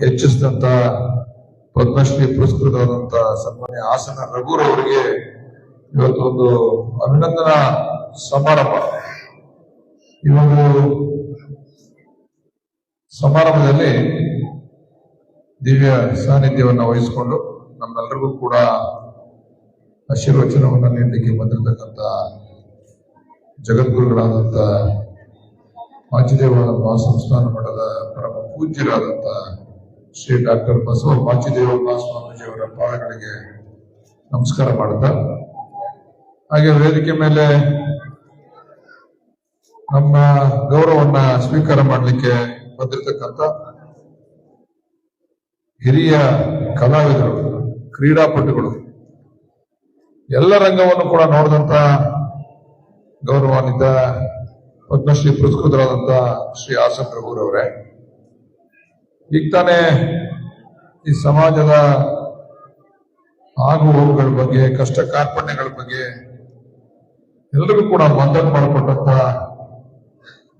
ಹೆಚ್ಚಿಸಿದಂತ ಪದ್ಮಶ್ರೀ ಪುರಸ್ಕೃತವಾದಂತ ಸನ್ಮಾನ್ಯ ಹಾಸನ ರಘುರವರಿಗೆ ಇವತ್ತು ಒಂದು ಅಭಿನಂದನಾ ಸಮಾರಂಭ. ಈ ಒಂದು ಸಮಾರಂಭದಲ್ಲಿ ದಿವ್ಯ ಸಾನ್ನಿಧ್ಯವನ್ನು ವಹಿಸಿಕೊಂಡು ನಮ್ಮೆಲ್ಲರಿಗೂ ಕೂಡ ಆಶೀರ್ವಚನವನ್ನು ನೀಡಲಿಕ್ಕೆ ಬಂದಿರತಕ್ಕಂಥ ಜಗದ್ಗುರುಗಳಾದಂಥ ಮಾಚಿದೇವ ಮಹಾಸಂಸ್ಥಾನ ಮಠದ ಪರಮ ಪೂಜ್ಯರಾದಂಥ ಶ್ರೀ ಡಾಕ್ಟರ್ ಬಸವ ಮಾಚಿದೇವ ಸ್ವಾಮೀಜಿಯವರ ಪಾದಗಳಿಗೆ ನಮಸ್ಕಾರ ಮಾಡುತ್ತಾ ಹಾಗೆ ವೇದಿಕೆ ಮೇಲೆ ನಮ್ಮ ಗೌರವವನ್ನ ಸ್ವೀಕಾರ ಮಾಡಲಿಕ್ಕೆ ಬಂದಿರತಕ್ಕಂಥ ಹಿರಿಯ ಕಲಾವಿದರು, ಕ್ರೀಡಾಪಟುಗಳು, ಎಲ್ಲ ರಂಗವನ್ನು ಕೂಡ ನೋಡಿದಂತ ಗೌರವಾನ್ವಿತ ಪದ್ಮಶ್ರೀ ಪುರಸ್ಕೃತರಾದಂತ ಶ್ರೀ ಆಸನ್ ರಘುರವರೇ ಈಗ ಈ ಸಮಾಜದ ಆಗು ಹೋಗುಗಳ ಬಗ್ಗೆ, ಕಷ್ಟ ಕಾರ್ಪಣ್ಯಗಳ ಬಗ್ಗೆ ಎಲ್ಲರಿಗೂ ಕೂಡ ಮದ್ದತು ಮಾಡಿಕೊಟ್ಟಂತ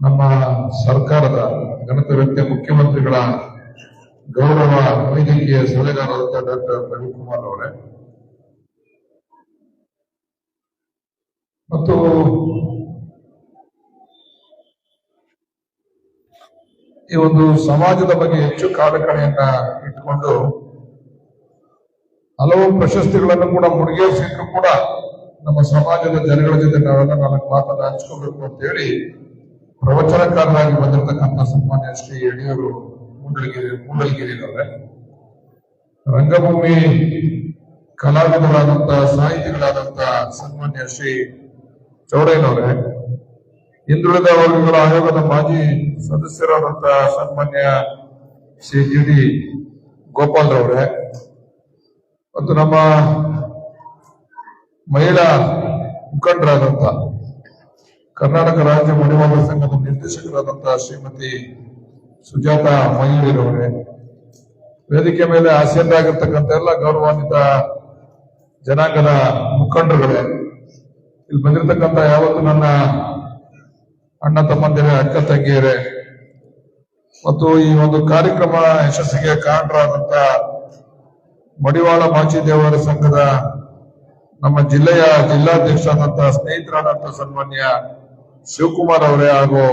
ನಮ್ಮ ಸರ್ಕಾರದ ಗಣಿತ ವ್ಯಕ್ತಿಯ ಮುಖ್ಯಮಂತ್ರಿಗಳ ಗೌರವ ವೈದ್ಯಕೀಯ ಸಲಹೆಗಾರರಾದ ಡಾಕ್ಟರ್ ರವಿಕುಮಾರ್ ಅವರೇ. ಮತ್ತು ಈ ಒಂದು ಸಮಾಜದ ಬಗ್ಗೆ ಹೆಚ್ಚು ಕಾಳಕಣೆಯನ್ನ ಇಟ್ಕೊಂಡು ಹಲವು ಪ್ರಶಸ್ತಿಗಳನ್ನು ಕೂಡ ಮುಡಿಗೇರಿಸಿದ್ರು ಕೂಡ ನಮ್ಮ ಸಮಾಜದ ಜನಗಳ ಜೊತೆ ನಾವೆಲ್ಲ ನಾಲ್ಕು ಮಾತನ್ನ ಹಂಚ್ಕೋಬೇಕು ಅಂತ ಹೇಳಿ ಪ್ರವಚನಕಾರರಾಗಿ ಬಂದಿರತಕ್ಕಂಥ ಸನ್ಮಾನ್ಯ ಶ್ರೀ ಯಡಿಯೂರು ಮೂಡಲಗಿರಿ ಮೂಡಲಗಿರಿರವರೇ ರಂಗಭೂಮಿ ಕಲಾವಿದರಾದಂತ ಸಾಹಿತಿಗಳಾದಂತಹ ಸನ್ಮಾನ್ಯ ಶ್ರೀ ಚೌಡಯ್ಯನವರೇ ಹಿಂದುಳಿದ ವರ್ಗಗಳ ಆಯೋಗದ ಮಾಜಿ ಸದಸ್ಯರಾದಂತಹ ಸನ್ಮಾನ್ಯ ಶ್ರೀ ಜಿ ಡಿ ಗೋಪಾಲ್ರವರೇ ಮತ್ತು ನಮ್ಮ ಮಹಿಳಾ ಮುಖಂಡರಾದಂತ ಕರ್ನಾಟಕ ರಾಜ್ಯ ಮಣಿವಾಳ ಸಂಘದ ನಿರ್ದೇಶಕರಾದಂತಹ ಶ್ರೀಮತಿ ಸುಜಾತ ಮಹಿಳೆಯರವರೇ ವೇದಿಕೆ ಮೇಲೆ ಆಸೀನರಾಗಿರ್ತಕ್ಕಂಥ ಎಲ್ಲ ಗೌರವಾನ್ವಿತ ಜನಾಂಗದ ಮುಖಂಡರುಗಳೇ, ಇಲ್ಲಿ ಬಂದಿರತಕ್ಕಂಥ ಯಾವತ್ತು ನನ್ನ ಅಣ್ಣ ತಮ್ಮಂದಿರೇ, ಅಕ್ಕ ತಂಗಿಯರೇ. ಮತ್ತು ಈ ಒಂದು ಕಾರ್ಯಕ್ರಮ ಯಶಸ್ಸಿಗೆ ಕಾರಣರಾದಂತ ಮಡಿವಾಳ ಮಾಚಿದೇವರ ಸಂಘದ ನಮ್ಮ ಜಿಲ್ಲೆಯ ಜಿಲ್ಲಾಧ್ಯಕ್ಷರಾದಂತ, ಸ್ನೇಹಿತರಾದಂತ ಸನ್ಮಾನ್ಯ ಶಿವಕುಮಾರ್ ಅವರೇ ಹಾಗೂ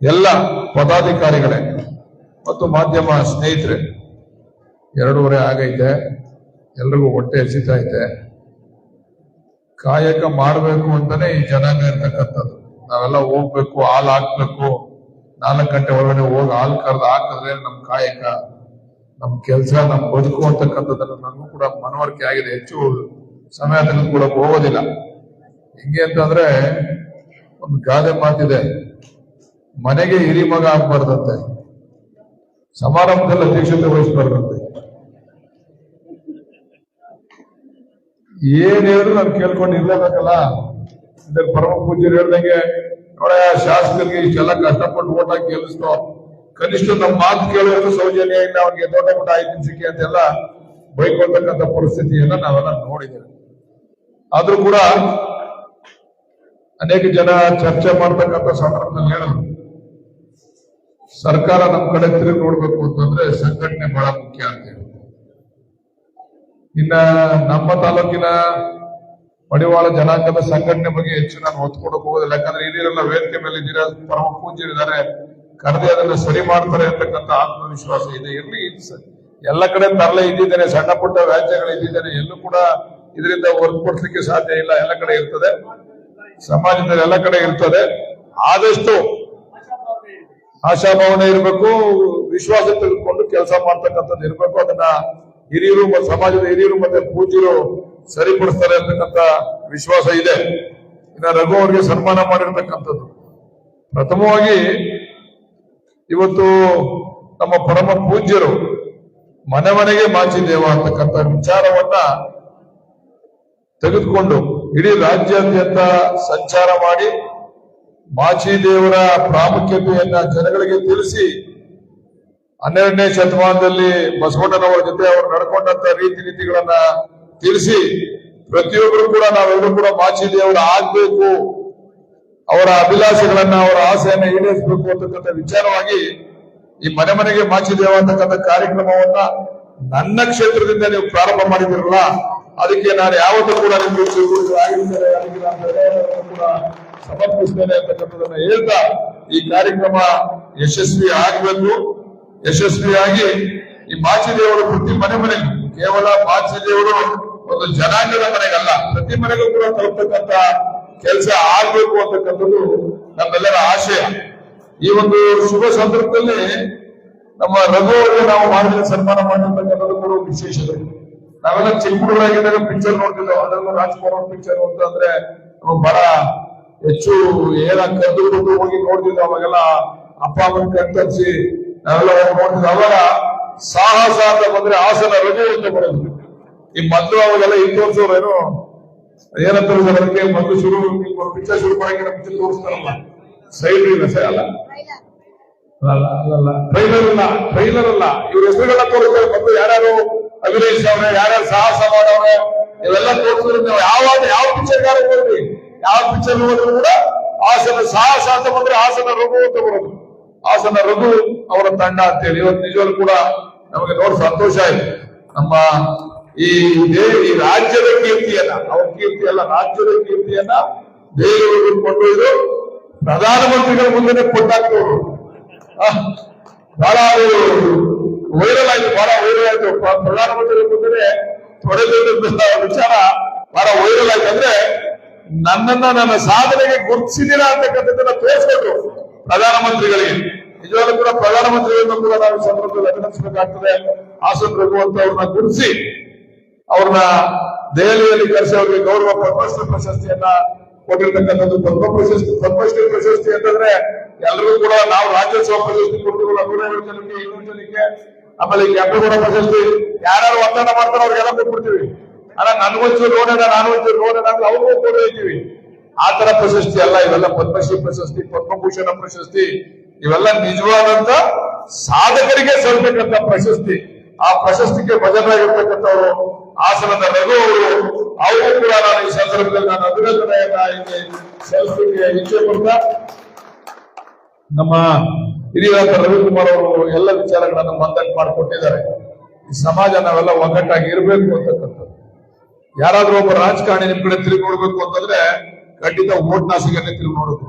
ಎಲ್ಲ ಪದಾಧಿಕಾರಿಗಳೇ ಮತ್ತು ಮಾಧ್ಯಮ ಸ್ನೇಹಿತರೆ, ಎರಡೂವರೆ ಆಗೈತೆ. ಎಲ್ರಿಗೂ ಹೊಟ್ಟೆ ಹಸಿತಾ ಇದೆ ಕಾಯಕ ಮಾಡಬೇಕು ಅಂತಾನೆ ಈ ಜನಾಂಗ ಇರ್ತಕ್ಕಂಥದ್ದು. ನಾವೆಲ್ಲ ಹೋಗ್ಬೇಕು, ಹಾಲು ಹಾಕ್ಬೇಕು. ನಾಲ್ಕು ಗಂಟೆ ಒಳಗಡೆ ಹೋಗಿ ಹಾಲು ಕರೆದು ಹಾಕಿದ್ರೆ ನಮ್ ಕಾಯಕ, ನಮ್ ಕೆಲಸ, ನಮ್ ಬದುಕು ಅಂತಕ್ಕಂಥದ್ದನ್ನ ನನಗೂ ಕೂಡ ಮನವರಿಕೆ ಆಗಿದೆ. ಹೆಚ್ಚು ಸಮಯ ತೆಗೆದುಕೊಳ್ಳಕ್ ಹೋಗೋದಿಲ್ಲ. ಹೆಂಗೆ ಅಂತಂದ್ರೆ ಒಂದು ಗಾದೆ ಮಾತಿದೆ. ಮನೆಗೆ ಹಿರಿ ಮಗ ಆಗ್ಬಾರ್ದಂತೆ. ಸಮಾರಂಭದಲ್ಲಿ ಅಧ್ಯಕ್ಷತೆ ವಹಿಸ್ಬಾರ್ದಂತೆ. ಏನ್ ಹೇಳಿದ್ರು ನಾನು ಕೇಳ್ಕೊಂಡು ಇರ್ಲೇಬೇಕಲ್ಲ? ಇದ್ರ ಪರಮ ಪೂಜ್ಯರು ಹೇಳ್ದಂಗೆ, ನೋಡ, ಶಾಸಕರಿಗೆ ಇಷ್ಟೆಲ್ಲ ಕಷ್ಟಪಟ್ಟು ಓಟ್ ಹಾಕಿ ಗೆಲ್ಲಿಸ್ತೋ ಕನಿಷ್ಠ ನಮ್ಮ ಮಾತು ಕೇಳೋದು ಸೌಜನ್ಯ ಇಲ್ಲ ಅವ್ರಿಗೆ ದೊಡ್ಡ ಪುಟ್ಟ ಐದು ನಿಮಿಷಕ್ಕೆ ಅಂತೆಲ್ಲ ಬೈಕೊಳ್ತಕ್ಕಂಥ ಪರಿಸ್ಥಿತಿಯನ್ನ ನಾವೆಲ್ಲ ನೋಡಿದ್ದೇವೆ. ಆದ್ರೂ ಕೂಡ ಅನೇಕ ಜನ ಚರ್ಚೆ ಮಾಡ್ತಕ್ಕಂಥ ಸಂದರ್ಭದಲ್ಲಿ ಹೇಳಿದ್ರು ಸರ್ಕಾರ ನಮ್ಮ ಕಡೆ ತಿರುಗಿ ನೋಡ್ಬೇಕು ಅಂತಂದ್ರೆ ಸಂಘಟನೆ ಬಹಳ ಮುಖ್ಯ ಅಂತ ಹೇಳಿ ಇನ್ನ ನಮ್ಮ ತಾಲೂಕಿನ ಮಡಿವಾಳ ಜನಾಂಗದ ಸಂಘಟನೆ ಬಗ್ಗೆ ಹೆಚ್ಚು ನಾನು ಒತ್ತು ಕೊಡಕ್ ಹೋಗೋದಿಲ್ಲ. ಯಾಕಂದ್ರೆ ಹಿರಿಯರೆಲ್ಲ ವೇದಿಕೆ ಮೇಲೆ ಇದ್ದೀರಾ ಪರಮ ಪೂಜ್ಯರಿದ್ದಾರೆ. ಕರೆದೇ ಅದನ್ನ ಸರಿ ಮಾಡ್ತಾರೆ ಅಂತಕ್ಕಂಥ ಆತ್ಮವಿಶ್ವಾಸ ಇದೆ. ಇರ್ಲಿ ಎಲ್ಲ ಕಡೆ ತರಲೆ ಇದ್ದಿದ್ದೇನೆ, ಸಣ್ಣ ಪುಟ್ಟ ವ್ಯಾಜ್ಯಗಳು ಇದ್ದಿದ್ದೇನೆ, ಎಲ್ಲೂ ಕೂಡ ಇದರಿಂದ ಹೊರತುಪಡಿಸಲಿಕ್ಕೆ ಸಾಧ್ಯ ಇಲ್ಲ. ಎಲ್ಲ ಕಡೆ ಇರ್ತದೆ. ಸಮಾಜದಲ್ಲಿ ಎಲ್ಲ ಕಡೆ ಇರ್ತದೆ. ಆದಷ್ಟು ಆಶಾಭಾವನೆ ಇರಬೇಕು, ವಿಶ್ವಾಸ ತೆಗೆದುಕೊಂಡು ಕೆಲಸ ಮಾಡ್ತಕ್ಕಂಥದ್ದು ಇರಬೇಕು. ಅದನ್ನ ಹಿರಿಯರು ಸಮಾಜದ ಹಿರಿಯರು ಮತ್ತೆ ಪೂಜ್ಯರು ಸರಿಪಡಿಸ್ತಾರೆ ಅಂತಕ್ಕಂತ ವಿಶ್ವಾಸ ಇದೆ. ಇನ್ನ ರಘು ಅವರಿಗೆ ಸನ್ಮಾನ ಮಾಡಿರ್ತಕ್ಕಂಥದ್ದು. ಪ್ರಥಮವಾಗಿ ಇವತ್ತು ನಮ್ಮ ಪರಮ ಪೂಜ್ಯರು ಮನೆ ಮನೆಗೆ ಮಾಚಿದೇವ ಅಂತಕ್ಕಂಥ ವಿಚಾರವನ್ನ ತೆಗೆದುಕೊಂಡು ಇಡೀ ರಾಜ್ಯಾದ್ಯಂತ ಸಂಚಾರ ಮಾಡಿ ಮಾಚಿ ದೇವರ ಪ್ರಾಮುಖ್ಯತೆಯನ್ನ ಜನಗಳಿಗೆ ತಿಳಿಸಿ ಹನ್ನೆರಡನೇ ಶತಮಾನದಲ್ಲಿ ಬಸವಣ್ಣನವರ ಜೊತೆ ಅವರು ನಡ್ಕೊಂಡಂತ ರೀತಿ ನೀತಿಗಳನ್ನ ತಿಳಿಸಿ. ಪ್ರತಿಯೊಬ್ಬರು ಕೂಡ ನಾವೆಲ್ಲರೂ ಕೂಡ ಮಾಚಿದೇವರು ಆಗ್ಬೇಕು. ಅವರ ಅಭಿಲಾಷೆಗಳನ್ನ, ಅವರ ಆಸೆಯನ್ನ ಈಡೇರಿಸಬೇಕು ಅಂತಕ್ಕಂಥ ವಿಚಾರವಾಗಿ ಈ ಮನೆ ಮನೆಗೆ ಮಾಚಿದೇವ ಅಂತಕ್ಕಂಥ ಕಾರ್ಯಕ್ರಮವನ್ನ ನನ್ನ ಕ್ಷೇತ್ರದಿಂದ ನೀವು ಪ್ರಾರಂಭ ಮಾಡಿದಿರಲ್ಲ ಅದಕ್ಕೆ ನಾನು ಯಾವತ್ತೂ ಕೂಡ ನಿಮ್ಗೆ ಸಮರ್ಪಿಸ್ತೇನೆ ಅಂತಕ್ಕಂಥದನ್ನ ಹೇಳ್ತಾ ಈ ಕಾರ್ಯಕ್ರಮ ಯಶಸ್ವಿ ಆಗಬೇಕು. ಯಶಸ್ವಿಯಾಗಿ ಈ ಮಾಚಿದೇವರು ಪ್ರತಿ ಮನೆ ಮನೆಗೂ ಕೇವಲ ಮಾಚಿದೇವರು ಒಂದು ಜನಾಂಗದ ಮನೆಗಲ್ಲ, ಪ್ರತಿ ಮನೆಗೂ ಕೂಡ ತಲುಪತಕ್ಕಂತ ಕೆಲಸ ಆಗ್ಬೇಕು ಅಂತಕ್ಕಂಥದ್ದು ನಮ್ಮೆಲ್ಲರ ಆಶಯ. ಈ ಒಂದು ಶುಭ ಸಂದರ್ಭದಲ್ಲಿ ನಮ್ಮ ರಘು ಅವರಿಗೆ ನಾವು ಮಾಡಿದ ಸನ್ಮಾನ ಮಾಡಿರ್ತಕ್ಕಂಥದ್ದು ಕೂಡ ವಿಶೇಷ. ವಿಶೇಷತೆ ನಾವೆಲ್ಲ ಚಿಕ್ಕ ಹುಡುಗರಾಗಿದ್ದಾಗ ಪಿಕ್ಚರ್ ನೋಡ್ತಿದ್ದೆವು. ಅದರಲ್ಲೂ ರಾಜ್ಕುಮಾರ್ ಪಿಕ್ಚರ್ ಅಂತ ಅಂದ್ರೆ ಬಹಳ ಹೆಚ್ಚು ಏನ ಕದ್ದು ಹೋಗಿ ನೋಡ್ತಿದ್ವಿ ಅವಾಗೆಲ್ಲ ಅಪ್ಪ, ಅಮ್ಮನ ಕಣ್ತರಿಸಿ ನಾವೆಲ್ಲ ಹೋಗಿ ನೋಡ್ತಿದ್ವಿ ಅವಾಗ ಸಾಹಸ ಅಂತ ಬಂದ್ರೆ ಆಸನ ರಘು ಅಂತ ಬರೋದು ಈ ಮೊದ್ಲು ಅವಾಗೆಲ್ಲ ಇತ್ತು ಏನು ಏನಂತ ಅದಕ್ಕೆ ಮೊದಲು ಶುರು ಪಿಕ್ಚರ್ ಶುರು ಪಿಚ್ಚರ್ ಪಿಕ್ಚರ್ ತೋರಿಸ್ತಾರಲ್ಲ. ಸೈಡ್ ಇಲ್ಲ ಸರ್ ಅಲ್ಲ? ಟ್ರೈಲರ್ ಅಲ್ಲ ಟ್ರೈಲರ್ ಅಲ್ಲ ಇವ್ರ ಹೆಸರುಗಳನ್ನ ತೋರಿಸ್ತಾರೆ, ಮದ್ದು ಯಾರ್ಯಾರು? ಅಭಿನಯಿಸವ್ರೆ ಯಾರ್ಯಾರು ಸಾಹಸ ಮಾಡವ್ರೆ? ಇವೆಲ್ಲ ತೋರಿಸಿದ್ರೆ ನೀವು ಯಾವ ಯಾವ ಪಿಕ್ಚರ್ ಗಾರ ಹೋಗ್ರಿ ಯಾವ ಪಿಕ್ಚರ್ ಹೋದ್ರು ಕೂಡ ಹಾಸನ ಸಾಹಸ ಅಂತ ಬಂದ್ರೆ ಹಾಸನ ರಘು ಅಂತ ಬರೋದು. ಹಾಸನ ರಘು ಅವರ ತಂಡ ಅಂತೇಳಿ. ಇವತ್ತು ನಿಜವಾಗ್ಲೂ ಕೂಡ ನಮಗೆ ನೋಡಿ ಸಂತೋಷ ಆಯ್ತು. ನಮ್ಮ ಈ ದೇವಿ ರಾಜ್ಯದ ಕೀರ್ತಿಯನ್ನ, ಅವ್ರ ಕೀರ್ತಿ ಅಲ್ಲ, ರಾಜ್ಯದ ಕೀರ್ತಿಯನ್ನ ದೇವರು ಕೊಂಡೊಯ್ದು ಪ್ರಧಾನಮಂತ್ರಿಗಳ ಮುಂದೆ ಕೊಟ್ಟಾಕ್ತವ್ರು ಬಹಳ ವೈರಲ್ ಆಯ್ತು, ಬಹಳ ವೈರಲ್ ಆಯ್ತು. ಪ್ರಧಾನಮಂತ್ರಿಗಳ ಪ್ರಧಾನಮಂತ್ರಿ ಮುಂದೆ ತೊಡೆದ ವಿಚಾರ ಬಹಳ ವೈರಲ್ ಆಯ್ತು. ಅಂದ್ರೆ ನನ್ನನ್ನ ನನ್ನ ಸಾಧನೆಗೆ ಗುರುತಿಸಿದಿರಾ ಅಂತಕ್ಕಂಥದ್ದನ್ನ ತೋರಿಸ್ಬೇಕು ಪ್ರಧಾನಮಂತ್ರಿಗಳಿಗೆ. ನಿಜವಾಗ್ಲೂ ಕೂಡ ಪ್ರಧಾನಮಂತ್ರಿಗಳನ್ನು ಕೂಡ ನಾವು ಸಂದರ್ಭದಲ್ಲಿ ಅಭಿನಂದಿಸಬೇಕಾಗ್ತದೆ. ಆಸನ್ ರಘುವಂತ ಅವ್ರನ್ನ ಗುರುತಿಸಿ ಅವ್ರನ್ನ ದೆಹಲಿಯಲ್ಲಿ ಕರೆಸಿ ಅವರಿಗೆ ಗೌರವ ಪದ್ಮಶ್ರೀ ಪ್ರಶಸ್ತಿಯನ್ನ ಕೊಟ್ಟಿರ್ತಕ್ಕಂಥದ್ದು ಪದ್ಮ ಪ್ರಶಸ್ತಿ ಪದ್ಮಶ್ರೀ ಪ್ರಶಸ್ತಿ ಅಂತಂದ್ರೆ ಎಲ್ರಿಗೂ ಕೂಡ ನಾವು ರಾಜ್ಯೋತ್ಸವ ಪ್ರಶಸ್ತಿ ಕೊಡ್ತೀವಲ್ಲ ನೂರೈವತ್ತು ಜನಕ್ಕೆ ಇನ್ನೂರು ಜನಕ್ಕೆ ಆಮೇಲೆ ಕೆಂಪೇಗೌಡ ಪ್ರಶಸ್ತಿ ಯಾರು ಒತ್ತಡ ಮಾಡ್ತಾರೋ ಅವ್ರಿಗೆಲ್ಲ ಕೊಟ್ಬಿಡ್ತೀವಿ. ಅಲ್ಲ ನನ್ಗೊಂಚೂರು ನೋಡೋಣ ನಾನು ಒಂಚೂರು ನೋಡೋಣ ಅಂದ್ರೆ ಅವ್ರಿಗೂ ಕೊಡ್ತೀವಿ ಆ ತರ ಪ್ರಶಸ್ತಿ ಅಲ್ಲ, ಇವೆಲ್ಲ ಪದ್ಮಶ್ರೀ ಪ್ರಶಸ್ತಿ, ಪದ್ಮಭೂಷಣ ಪ್ರಶಸ್ತಿ. ಇವೆಲ್ಲ ನಿಜವಾದಂತ ಸಾಧಕರಿಗೆ ಸಲ್ತಕ್ಕಂತ ಪ್ರಶಸ್ತಿ. ಆ ಪ್ರಶಸ್ತಿಗೆ ಬಜರಾಗಿರ್ತಕ್ಕಂಥವ್ರು ಹಾಸನದ ರಘು ಅವರು ಅವರು ಕೂಡ ನಾನು ಈ ಸಂದರ್ಭದಲ್ಲಿ ನಾನು ಅಭಿನಂದನೆಯನ್ನ ಇಲ್ಲಿ ಇಚ್ಛೆ ಪಡ್ತಾ ನಮ್ಮ ಹಿರಿಯರಾದ ರವಿಕುಮಾರ್ ಅವರು ಎಲ್ಲ ವಿಚಾರಗಳನ್ನು ಮಂದಟ್ ಮಾಡಿಕೊಟ್ಟಿದ್ದಾರೆ. ಈ ಸಮಾಜ ನಾವೆಲ್ಲ ಒಗ್ಗಟ್ಟಾಗಿ ಇರಬೇಕು ಅಂತಕ್ಕಂಥದ್ದು. ಯಾರಾದ್ರೂ ಒಬ್ಬ ರಾಜಕಾರಣಿ ನಿಮ್ ಕಡೆ ತಿರುಗಿ ಅಂತಂದ್ರೆ ಖಂಡಿತ ಓಟ್ ನಾಸಿಗನ್ನೇ ತಿರುಗಿ ನೋಡುದು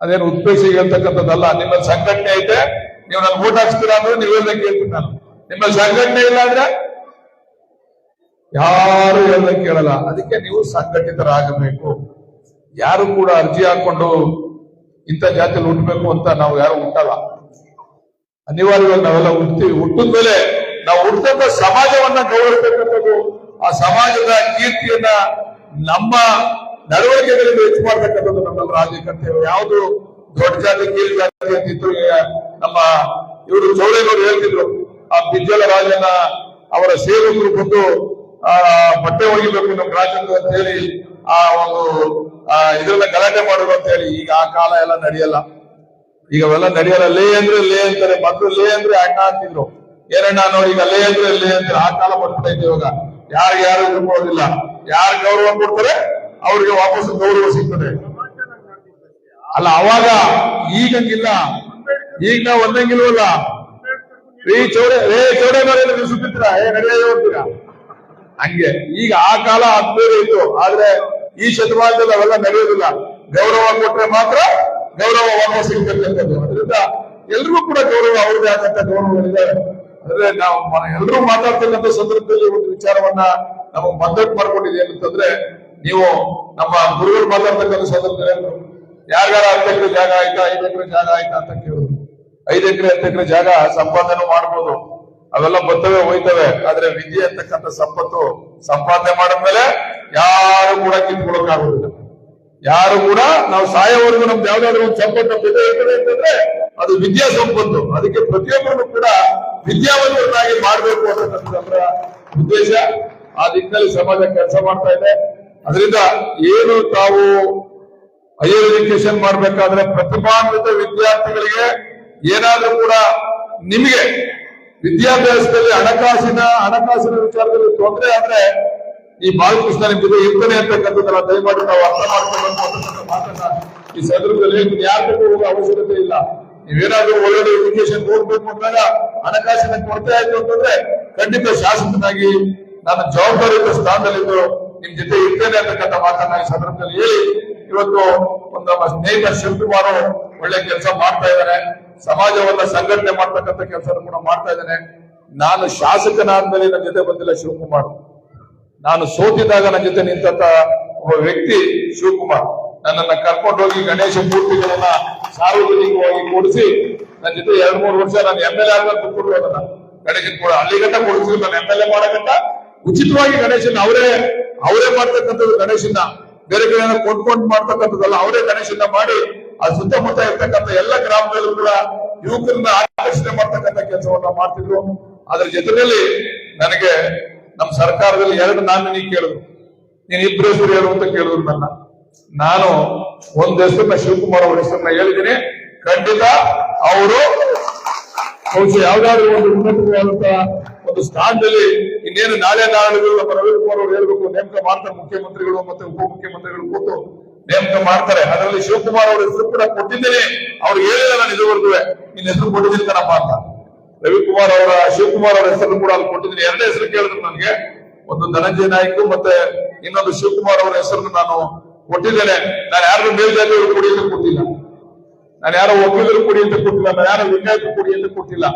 ಅದೇನು ಉತ್ಪೇಷ ಹೇಳ್ತಕ್ಕಂಥದ್ದಲ್ಲ ನಿಮ್ಮಲ್ಲಿ ಸಂಘಟನೆ ಐತೆ, ನೀವು ನಾನು ಓಟ್ ಹಾಕ್ಸ್ತೀರಾ ಅಂದ್ರೆ ನೀವು ಕೇಳ್ತೀನಿ ನಾನು. ನಿಮ್ಮಲ್ಲಿ ಸಂಘಟನೆ ಇಲ್ಲ ಅಂದ್ರೆ ಯಾರು ಎಲ್ಲ ಕೇಳಲ್ಲ. ಅದಕ್ಕೆ ನೀವು ಸಂಘಟಿತರಾಗಬೇಕು. ಯಾರು ಕೂಡ ಅರ್ಜಿ ಹಾಕೊಂಡು ಇಂಥ ಜಾತಿಯಲ್ಲಿ ಹುಟ್ಟಬೇಕು ಅಂತ ನಾವು ಯಾರು ಹುಟ್ಟಲ್ಲ. ಅನಿವಾರ್ಯವಾಗಿ ನಾವೆಲ್ಲ ಹುಡ್ತೀವಿ ಹುಟ್ಟಿದ ಮೇಲೆ ನಾವು ಹುಟ್ಟಿದಂತ ಸಮಾಜವನ್ನ ಗೌರವಿಸತಕ್ಕಂಥದ್ದು, ಆ ಸಮಾಜದ ಕೀರ್ತಿಯನ್ನ ನಮ್ಮ ನಡವಳಿಕೆಗಳಿಂದ ಹೆಚ್ಚು ಮಾಡ್ತಕ್ಕಂಥದ್ದು ನಮ್ಮ ರಾಜ್ಯ ಯಾವುದು ದೊಡ್ಡ ಜಾತಿ, ಕೀಳು ಜಾತಿ ಅಂತಿದ್ರು ನಮ್ಮ ಇವರು ಚೌಡೇಗೌಡರು ಹೇಳ್ತಿದ್ರು, ಆ ಬಿಜ್ಜಲ ರಾಜನ ಅವರ ಸೇವಕರು ಬಂದು ಆ, ಬಟ್ಟೆ ಒಗಿಬೇಕು ನಮ್ ರಾಜಂದು ಅಂತ ಹೇಳಿ ಆ ಒಂದು ಇದ್ರೆಲ್ಲ ಗಲಾಟೆ ಮಾಡೋದು ಅಂತ ಹೇಳಿ ಈಗ ಆ ಕಾಲ ಎಲ್ಲ ನಡೆಯಲ್ಲ. ಈಗ ಅವೆಲ್ಲ ನಡೆಯಲ್ಲ. ಲೇ ಅಂದ್ರೆ ಲೇ ಅಂತಾರೆ. ಮೊದಲು ಲೇ ಅಂದ್ರೆ ಅಣ್ಣ ಅಂತಿದ್ರು. ಏನಣ್ಣ ನೋಡಿ, ಈಗ ಲೇ ಅಂದ್ರೆ ಲೇ ಅಂದ್ರೆ ಆ ಕಾಲ ಬರ್ಬಿಟ್ಟೈತೆ ಇವಾಗ. ಯಾರು ಯಾರು ಇರ್ಬೋದಿಲ್ಲ ಯಾರು ಗೌರವ ಕೊಡ್ತಾರೆ, ಅವ್ರಿಗೆ ವಾಪಸ್ ಗೌರವ ಸಿಗ್ತದೆ. ಅಲ್ಲ, ಅವಾಗ ಈಗಂಗಿಲ್ಲ. ಈಗ ನಾವು ಒಂದಂಗಿಲ್ವಲ್ಲ? ರೀ ಚೌಡೆ ರೇ ಚೌಡೆ ಮೇಲೆ ಏ, ನಡೆಯ ಹಂಗೆ. ಈಗ ಆ ಕಾಲ ಬೇರೆ ಇತ್ತು ಆದ್ರೆ ಈ ಶತಮಾನದಲ್ಲಿ ಅವೆಲ್ಲ ನಡೆಯೋದಿಲ್ಲ. ಗೌರವ ಕೊಟ್ರೆ ಮಾತ್ರ ಗೌರವ ವಾಪಸ್ ಸಿಗ್ತಕ್ಕಂಥದ್ದು. ಅದರಿಂದ ಎಲ್ರಿಗೂ ಕೂಡ ಗೌರವ ಅವ್ರದೇ ಆದಂತ ಗೌರವಗಳಿದೆ ಅಂದ್ರೆ ನಾವು ಎಲ್ಲರೂ ಮಾತಾಡ್ತಕ್ಕಂಥ ಸಂದರ್ಭದಲ್ಲಿ ಒಂದು ವಿಚಾರವನ್ನ ನಮಗೆ ಮದ್ದಟ್ಟು ಮಾಡ್ಕೊಂಡಿದೆ ಅಂತಂದ್ರೆ, ನೀವು ನಮ್ಮ ಗುರುಗಳು ಮಾತಾಡ್ತಕ್ಕಂಥ ಸಂದರ್ಭದಲ್ಲಿ ಯಾರ್ಯಾರ ಹತ್ತು ಎಕರೆ ಜಾಗ ಆಯ್ತಾ? ಐದು ಎಕರೆ ಜಾಗ ಆಯ್ತಾ? ಅಂತ ಕೇಳಿದ್ರು. ಐದು ಎಕರೆ, ಹತ್ತು ಎಕರೆ ಜಾಗ ಸಂಪಾದನೆ ಮಾಡ್ಬೋದು. ಅವೆಲ್ಲ ಬರ್ತವೆ, ಹೋಯ್ತವೆ. ಆದ್ರೆ ವಿದ್ಯೆ ಅಂತಕ್ಕಂಥ ಸಂಪತ್ತು ಸಂಪಾದನೆ ಮಾಡಿದ್ಮೇಲೆ ಯಾರು ಕೂಡ ಕಿತ್ಕೊಳಕ್ಕಾಗೋದಿಲ್ಲ ಯಾರು ಕೂಡ ನಾವು ಸಾಯೋವರೆಗೂ ನಮ್ದು ಯಾವ್ದಾದ್ರು ಒಂದು ಸಂಪತ್ತು ಇದೆ ಇರ್ತದೆ ಅಂತಂದ್ರೆ ಅದು ವಿದ್ಯಾ ಸಂಪತ್ತು. ಅದಕ್ಕೆ ಪ್ರತಿಯೊಬ್ಬರನ್ನು ಕೂಡ ವಿದ್ಯಾವಂತರನ್ನಾಗಿ ಮಾಡಬೇಕು ಅನ್ನೋದು ನಮ್ಮರ ಉದ್ದೇಶ. ಆ ದಿಕ್ಕಿನಲ್ಲಿ ಸಮಾಜ ಕೆಲಸ ಮಾಡ್ತಾ ಇದೆ. ಅದರಿಂದ ಏನು ತಾವು ಹೈಯರ್ ಎಜುಕೇಶನ್ ಮಾಡ್ಬೇಕಾದ್ರೆ ಪ್ರತಿಭಾನ್ವಿತ ವಿದ್ಯಾರ್ಥಿಗಳಿಗೆ ಏನಾದ್ರೂ ಕೂಡ ನಿಮಗೆ ವಿದ್ಯಾಭ್ಯಾಸದಲ್ಲಿ ಹಣಕಾಸಿನ ಹಣಕಾಸಿನ ವಿಚಾರದಲ್ಲಿ ತೊಂದರೆ ಆದ್ರೆ ಈ ಬಾಲಕೃಷ್ಣ ನಿಮ್ ಜೊತೆ ಇರ್ತಾನೆ ಅಂತಕ್ಕಂಥದ್ದನ್ನ ದಯಮಾಡಿ ನಾವು ಅರ್ಥ ಮಾಡ್ಕೊಂಡು ಈ ಸಂದರ್ಭದಲ್ಲಿ ಯಾರು ಯಾರ ಜೊತೆ ಹೋಗೋ ಅವಶ್ಯಕತೆ ಇಲ್ಲ. ನೀವೇನಾದ್ರೂ ಒಳ್ಳೆ ಎಜುಕೇಶನ್ ಹೋಗ್ಬೇಕು ಅಂದಾಗ ಹಣಕಾಸಿನ ಕೊರತೆ ಆಯ್ತು ಅಂತಂದ್ರೆ ಖಂಡಿತ ಶಾಸಕನಾಗಿ ನಾನು ಜವಾಬ್ದಾರಿಯುತ ಸ್ಥಾನದಲ್ಲಿದ್ದು ನಿಮ್ ಜೊತೆ ಇರ್ತೇನೆ ಅಂತಕ್ಕಂಥ ಮಾತನ್ನ ಈ ಸಂದರ್ಭದಲ್ಲಿ ಹೇಳಿ. ಇವತ್ತು ಒಂದು ನಮ್ಮ ಸ್ನೇಹಿತ ಶಿವಕುಮಾರ್ ಒಳ್ಳೆ ಕೆಲಸ ಮಾಡ್ತಾ ಇದ್ದಾನೆ ಸಮಾಜವನ್ನ ಸಂಘಟನೆ ಮಾಡ್ತಕ್ಕಂಥ ಕೆಲಸ ಕೂಡ ಮಾಡ್ತಾ ಇದ್ದಾನೆ. ನಾನು ಶಾಸಕನಾದ್ಮೇಲೆ ನನ್ನ ಜೊತೆ ಬಂದಿಲ್ಲ ಶಿವಕುಮಾರ್. ನಾನು ಸೋತಿದ್ದಾಗ ನನ್ನ ಜೊತೆ ನಿಂತ ಒಬ್ಬ ವ್ಯಕ್ತಿ ಶಿವಕುಮಾರ್. ನನ್ನನ್ನ ಕರ್ಕೊಂಡು ಹೋಗಿ ಗಣೇಶ ಮೂರ್ತಿಗಳನ್ನ ಸಾರ್ವಜನಿಕವಾಗಿ ಕೊಡಿಸಿ ನನ್ನ ಜೊತೆ ಎರಡ್ ಮೂರು ವರ್ಷ ನಾನು ಎಂ ಎಲ್ ಎ ಕೂತ್ಕೊಂಡು ಅದನ್ನ ಗಣೇಶನ್ ಕೂಡ ಅಲ್ಲಿಗಂಟ ಕೊಡಿಸಿ ನಾನು ಎಂ ಎಲ್ ಎ ಮಾಡಕಂತ ಉಚಿತವಾಗಿ ಗಣೇಶನ್ ಅವರೇ ಅವರೇ ಮಾಡ್ತಕ್ಕಂಥದ್ದು ಗಣೇಶನ್ನ. ಬೇರೆ ಕಡೆ ಕೊಂಡ್ಕೊಂಡು ಮಾಡ್ತಕ್ಕಂಥದ್ದಲ್ಲ ಅವರೇ ಗಣೇಶನ್ನ ಮಾಡಿ ಆ ಸುತ್ತಮುತ್ತ ಇರ್ತಕ್ಕಂಥ ಎಲ್ಲ ಗ್ರಾಮಗಳಲ್ಲೂ ಕೂಡ ಯುವಕರನ್ನ ಆಕರ್ಷಣೆ ಮಾಡ್ತಕ್ಕಂಥ ಕೆಲಸವನ್ನ ಮಾಡ್ತಿದ್ರು. ಅದ್ರ ಜೊತೆಯಲ್ಲಿ ನನಗೆ ನಮ್ಮ ಸರ್ಕಾರದಲ್ಲಿ ಎರಡು ನಾಮಿನಿ ಕೇಳಿದ್ರು. ನೀನ್ ಇಬ್ಬರು ಹೆಸರು ಅಂತ ಕೇಳಿದ್ರು ನನ್ನ. ನಾನು ಒಂದ್ ಹೆಸರನ್ನ ಶಿವಕುಮಾರ್ ಅವ್ರ ಹೆಸರನ್ನ ಹೇಳಿದ್ದೀನಿ. ಖಂಡಿತ ಅವರು ಬಹುಶಃ ಯಾವ್ದಾದ್ರು ಒಂದು ಉನ್ನತವಾದಂತ ಒಂದು ಸ್ಥಾನದಲ್ಲಿ ಇನ್ನೇನು ನಾಳೆ ನಾಳೆಗಳು ನಮ್ಮ ರವಿಕುಮಾರ್ ಅವರು ಹೇಳ್ಬೇಕು, ನೇಮಕ ಮಾಡ್ತಾರೆ ಮುಖ್ಯಮಂತ್ರಿಗಳು ಮತ್ತೆ ಉಪಮುಖ್ಯಮಂತ್ರಿಗಳು ಕೂತು ನೇಮಕ ಮಾಡ್ತಾರೆ. ಅದರಲ್ಲಿ ಶಿವಕುಮಾರ್ ಅವರ ಹೆಸರು ಕೂಡ ಕೊಟ್ಟಿದ್ದೇನೆ. ಅವ್ರು ಹೇಳಿದಾರೆ ನಾನು ಇದುವರೆಗೂ ನಿನ್ನ ಹೆಸರು ಕೊಟ್ಟಿದ್ದೀನಿ ಕಣಪ್ಪ ಅಂತ. ರವಿಕುಮಾರ್ ಅವರ, ಶಿವಕುಮಾರ್ ಅವರ ಹೆಸರು ಕೂಡ ಅಲ್ಲಿ ಕೊಟ್ಟಿದ್ದೀನಿ. ಎರಡೇ ಹೆಸರು ಕೇಳಿದ್ರು ನನಗೆ. ಒಂದು ಧನಂಜಯ ನಾಯ್ಕ ಮತ್ತೆ ಇನ್ನೊಂದು ಶಿವಕುಮಾರ್ ಅವರ ಹೆಸರನ್ನು ನಾನು ಕೊಟ್ಟಿದ್ದೇನೆ. ನಾನು ಯಾರಿಗೂ ಮೇಲ್ಜಾತಿಯವರು ಕೊಡಿ ಅಂತ ಕೊಟ್ಟಿಲ್ಲ. ನಾನು ಯಾರೋ ಒಕ್ಕಲಿಗರು ಕೊಡಿ ಅಂತ ಕೊಟ್ಟಿಲ್ಲ. ನಾನು ಯಾರೋ ಲಿಂಗಾಯತ ಕೊಡಿ ಅಂತ ಕೊಟ್ಟಿಲ್ಲ.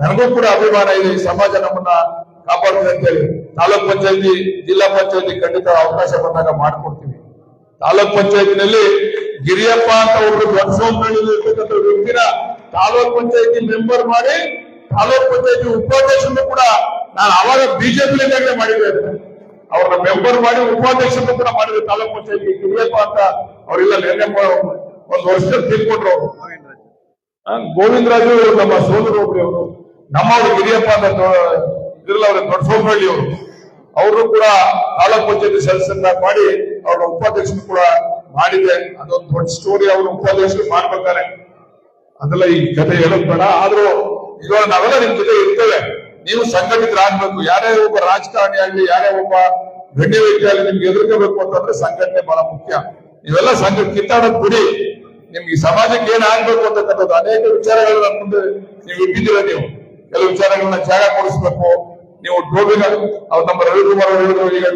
ನನಗೂ ಕೂಡ ಅಭಿಮಾನ ಇದೆ. ಈ ಸಮಾಜ ನಮ್ಮನ್ನ ಕಾಪಾಡ್ತದೆ ಅಂತ ಹೇಳಿ. ತಾಲೂಕ್ ಪಂಚಾಯತಿ, ಜಿಲ್ಲಾ ಪಂಚಾಯತಿ ಖಂಡಿತ ಅವಕಾಶ ಬಂದಾಗ ಮಾಡ್ಕೊಡ್ತೀವಿ ತಾಲೂಕ್ ಪಂಚಾಯತಿನಲ್ಲಿ ಗಿರಿಯಪ್ಪ ಅಂತ ಒಬ್ರು ದೊಡ್ಡ ವ್ಯಕ್ತಿನ ತಾಲೂಕ್ ಪಂಚಾಯತಿ ಮೆಂಬರ್ ಮಾಡಿ, ತಾಲೂಕ್ ಪಂಚಾಯತಿ ಉಪಾಧ್ಯಕ್ಷನು ಕೂಡ ನಾನು ಅವಾಗ ಬಿಜೆಪಿ ಮಾಡಿದ್ರೆ. ಅವ್ರನ್ನ ಮೆಂಬರ್ ಮಾಡಿ ಉಪಾಧ್ಯಕ್ಷರು ಕೂಡ ಮಾಡಿದ್ರು ತಾಲೂಕ್ ಪಂಚಾಯತಿ ಗಿರಿಯಪ್ಪ ಅಂತ. ಅವರೆಲ್ಲ ನಿರ್ಣಯ ಒಂದು ವರ್ಷ ತಿಳ್ಕೊಂಡ್ರು ಗೋವಿಂದರಾಜು ನಮ್ಮ ಸೋದರ ಒಬ್ರು ಅವರು ನಮ್ಮವರು ಗಿರಿಯಪ್ಪ ಅಂತ ಇದ್ರಲ್ಲ ಅವ್ರ ದೊಡ್ಡ ಸೋಮನಹಳ್ಳಿ ಅವರು ಅವರು ಕೂಡ ತಾಲೂಕ್ ಪಂಚಾಯತಿ ಸದಸ್ಯರನ್ನ ಮಾಡಿ ಅವ್ರ ಉಪಾಧ್ಯಕ್ಷರು ಕೂಡ ಮಾಡಿದೆ. ಅದೊಂದು ದೊಡ್ಡ ಸ್ಟೋರಿ ಅವರು ಉಪಾಧ್ಯಕ್ಷರು ಮಾಡ್ಬೇಕಾರೆ ಅದೆಲ್ಲ ಈ ಕಥೆ ಹೇಳೋದ್ ಬೇಡ. ಆದ್ರೂ ಇವಾಗ ನಾವೆಲ್ಲ ನಿಮ್ ಜೊತೆ ಇರ್ತೇವೆ. ನೀವು ಸಂಘಟಿತರಾಗ್ಬೇಕು ಯಾರೇ ಒಬ್ಬ ರಾಜಕಾರಣಿ ಆಗ್ಲಿ, ಯಾರೇ ಒಬ್ಬ ಗಣ್ಯ ವ್ಯಕ್ತಿ ಆಗ್ಲಿ ನಿಮ್ಗೆ ಎದುರ್ಕೋಬೇಕು ಅಂತಂದ್ರೆ ಸಂಘಟನೆ ಬಹಳ ಮುಖ್ಯ. ನೀವೆಲ್ಲ ಸಂಘ ಕಿತ್ತಾಡೋದ್ ಬಿಡಿ. ನಿಮ್ಗೆ ಸಮಾಜಕ್ಕೆ ಏನ್ ಆಗ್ಬೇಕು ಅಂತಕ್ಕಂಥದ್ದು ಅನೇಕ ವಿಚಾರಗಳು ನಮ್ಮ ಮುಂದೆ ನೀವು ಇಟ್ಟಿದ್ದೀರ ನೀವು? ಕೆಲವು ವಿಚಾರಗಳನ್ನ ಜಾಗ ಕೊಡಿಸ್ಬೇಕು. ನೀವು ಡೋಬಿನ ಅವ್ರು ನಮ್ಮ ರವಿಕುಮಾರ್ ಹೇಳಿದ್ರು. ಈಗ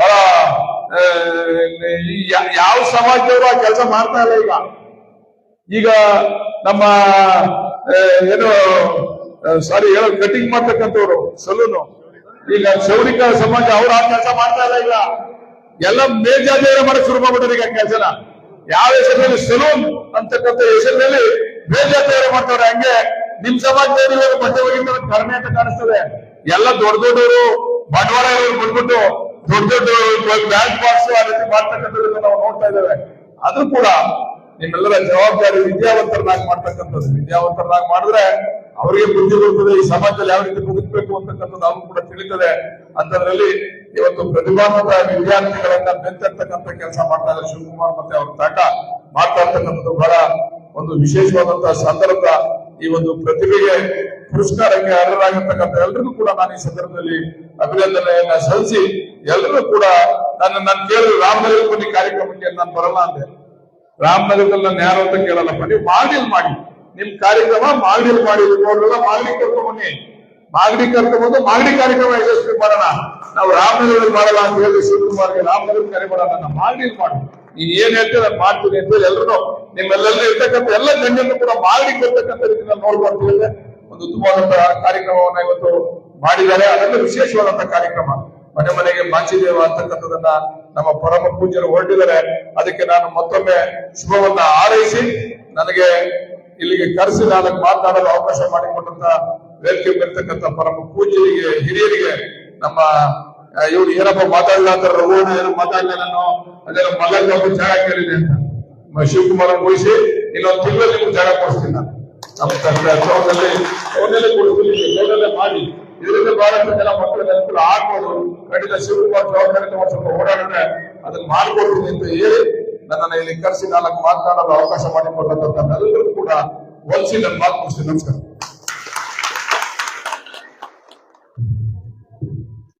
ಬಹಳ ಯಾವ ಸಮಾಜದವರು ಆ ಕೆಲಸ ಮಾಡ್ತಾ ಇಲ್ಲ ಈಗ. ಈಗ ನಮ್ಮ ಏನು ಸಾರಿ ಹೇಳೋ ಕಟಿಂಗ್ ಮಾಡ್ತಕ್ಕಂಥವ್ರು, ಸಲೂನು. ಈಗ ಶೌರಿಕ ಸಮಾಜ ಅವ್ರು ಆ ಕೆಲಸ ಮಾಡ್ತಾ ಇಲ್ಲ ಈಗ. ಎಲ್ಲ ಮೇಲ್ಜಾತಿಯವರೇ ಮಾಡಕ್ ಶುರು ಮಾಡ್ಬಿಟ್ಟಾರೆ ಈಗ ಕೆಲಸನ. ಯಾವ ಹೆಸರಿನಲ್ಲಿ ಸಲೂನ್ ಅಂತಕ್ಕಂಥ ಹೆಸರಿನಲ್ಲಿ ಮೇಲ್ಜಾತಿಯವರೇ ಮಾಡ್ತಾವ್ರೆ, ಹಂಗೆ ನಿಮ್ ಸಮಾಜದವರು ಇವಾಗ ಮಧ್ಯವಾಗಿ ಹೋಗಿದ್ರೆ ಕಡಿಮೆ ಅಂತ ಕಾಣಿಸ್ತದೆ. ಎಲ್ಲ ದೊಡ್ಡ ದೊಡ್ಡವರು ಬಂಡವಾಳ ಬಂದ್ಬಿಟ್ಟು ದೊಡ್ಡ ದೊಡ್ಡ ಬ್ಯಾಂಕ್ ಪಾಸ್ ಆ ರೀತಿ ಮಾಡ್ತಕ್ಕಂಥದ್ದನ್ನ ನಾವು ನೋಡ್ತಾ ಇದ್ದೇವೆ. ಅದು ಕೂಡ ನಿಮ್ಮೆಲ್ಲರ ಜವಾಬ್ದಾರಿ ವಿದ್ಯಾವಂತರನ್ನಾಗಿ ಮಾಡ್ತಕ್ಕಂಥದ್ದು. ವಿದ್ಯಾವಂತರನ್ನಾಗಿ ಮಾಡಿದ್ರೆ ಅವರಿಗೆ ಬುದ್ಧಿ ಬರ್ತದೆ, ಈ ಸಮಾಜದಲ್ಲಿ ಯಾವ ರೀತಿ ಬದುಕಬೇಕು ಅಂತಕ್ಕಂಥದ್ದು ಅವ್ರು ಕೂಡ ತಿಳಿತದೆ. ಅಂತದ್ರಲ್ಲಿ ಇವತ್ತು ಪ್ರತಿಭಾನ್ವಿತ ವಿದ್ಯಾರ್ಥಿಗಳನ್ನ ಬೆಂತರ್ತಕ್ಕಂಥ ಕೆಲಸ ಮಾಡ್ತಾ ಇದ್ದಾರೆ ಶಿವಕುಮಾರ್ ಮತ್ತೆ ಅವ್ರ ತಾಟ ಮಾಡ್ತಾ ಇರ್ತಕ್ಕಂಥದ್ದು ಬಹಳ ಒಂದು ವಿಶೇಷವಾದಂತಹ ಸಂದರ್ಭ. ಈ ಒಂದು ಪ್ರತಿಭೆಗೆ ಪುರಸ್ಕಾರಕ್ಕೆ ಅರ್ಹರಾಗಿರ್ತಕ್ಕಂಥ ಎಲ್ರಿಗೂ ಕೂಡ ನಾನು ಈ ಸಂದರ್ಭದಲ್ಲಿ ಅಭಿನಂದನೆಯನ್ನ ಸಲ್ಲಿಸಿ ಎಲ್ಲರೂ ಕೂಡ ನನ್ನ ನಾನು ಕೇಳಿದ್ರು ರಾಮನಗರ ಬನ್ನಿ ಕಾರ್ಯಕ್ರಮಕ್ಕೆ ನಾನು ಬರಲ್ಲ ಅಂದೆ. ರಾಮನಗರದಲ್ಲಿ ನಾನು ಯಾರು ಅಂತ ಕೇಳಲ್ಲಪ್ಪ. ನೀವು ಮಾಗಡಿಲ್ ಮಾಡಿ. ನಿಮ್ ಕಾರ್ಯಕ್ರಮ ಮಾಗಡಿಲ್ ಮಾಡಿ ನೋಡ್ರಲ್ಲ ಮಾಗಡಿ ಕರ್ಕೊಂಡ್ ಬನ್ನಿ. ಮಾಗಡಿ ಕರ್ಕೊಂಡ್ ಬಂದು ಮಾಗಡಿ ಕಾರ್ಯಕ್ರಮ ಯಶಸ್ವಿ ಮಾಡೋಣ. ನಾವು ರಾಮನಗರದಲ್ಲಿ ಮಾಡಲ್ಲ ಅಂತ ಹೇಳಿ ಶಿವಕುಮಾರ್ಗೆ ರಾಮನಗರ ಕರೆ ಮಾಡೋಣ ನಾವು ಮಾಗಡಿಲ್ ಮಾಡಿ. ನೀನ್ ಏನ್ ಹೇಳ್ತೀರ ಮಾಡ್ತೀನಿ ಅಂತ ಎಲ್ಲರೂ ನಿಮ್ಮೆಲ್ಲೆಲ್ಲ ಇರ್ತಕ್ಕಂಥ ಎಲ್ಲ ಗಣ್ಯನ್ನು ಕೂಡ ಮಾಗಡಿ ಬರ್ತಕ್ಕಂಥ ರೀತಿಯಲ್ಲಿ ಹೇಳಿದ್ರೆ ಒಂದು ಉತ್ತಮವಾದಂತಹ ಕಾರ್ಯಕ್ರಮವನ್ನ ಇವತ್ತು ಮಾಡಿದ್ದಾರೆ. ಅದೆಲ್ಲ ವಿಶೇಷವಾದಂತಹ ಕಾರ್ಯಕ್ರಮ. ಮನೆ ಮನೆಗೆ ಮಾಚಿದೇವ ಅಂತಕ್ಕಂಥದನ್ನ ನಮ್ಮ ಪರಮ ಪೂಜ್ಯರು ಹೊರಟಿದ್ದಾರೆ. ಅದಕ್ಕೆ ನಾನು ಮತ್ತೊಮ್ಮೆ ಶುಭವನ್ನ ಹಾರೈಸಿ, ನನಗೆ ಇಲ್ಲಿಗೆ ಕರೆಸಿ ನಾನು ಮಾತನಾಡಲು ಅವಕಾಶ ಮಾಡಿಕೊಟ್ಟಂತ ವೇದಿಕೆ ಬರ್ತಕ್ಕಂಥ ಪರಮ ಪೂಜ್ಯರಿಗೆ, ಹಿರಿಯರಿಗೆ ನಮ್ಮ ಇವ್ರು ಏನಪ್ಪ ಮಾತಾಡಲ್ಲ ಅಂತ ರಘುವನ ಏನು ಮಾತಾಡಲ್ಲ ನಾನು? ಅದೆಲ್ಲ ಮಗನ ಜಾಗ ಕೇಳಿದೆ ಅಂತ. ಶಿವಕುಮಾರ ಮುಗಿಸಿ ಇನ್ನೊಂದು ತಿಂಗಳಲ್ಲಿ ಜಾಗ ಕೊಡಿಸ್ತೀನಿ ನಾನು. ನಮ್ಮ ತಂದೆ ಅವನ್ನೆಲ್ಲ ಮಾಡಿ. ಇದರಿಂದ ಬಹಳಷ್ಟು ಜನ ಮಕ್ಕಳಿಗೆ ಅನುಕೂಲ ಆಗ್ಬೋದು. ಖಂಡಿತ ಶಿವಕುಮಾರ್ ಜವಾಬ್ದಾರಿ ಸ್ವಲ್ಪ ಓಡಾಡಿದ್ರೆ ಅದನ್ನ ಮಾಡ್ಕೊಡ್ತೀನಿ ಅಂತ ಹೇಳಿ ನನ್ನನ್ನು ಇಲ್ಲಿ ಕರೆಸಿ ನಾಲ್ಕು ಮಾತನಾಡಲು ಅವಕಾಶ ಮಾಡಿಕೊಟ್ಟಂತ ಎಲ್ಲರಿಗೂ ಕೂಡ ಒಲಿಸಿ ನನ್ನ ಮಾತು ಮುಗಿಸಿ ನಮಸ್ಕಾರ.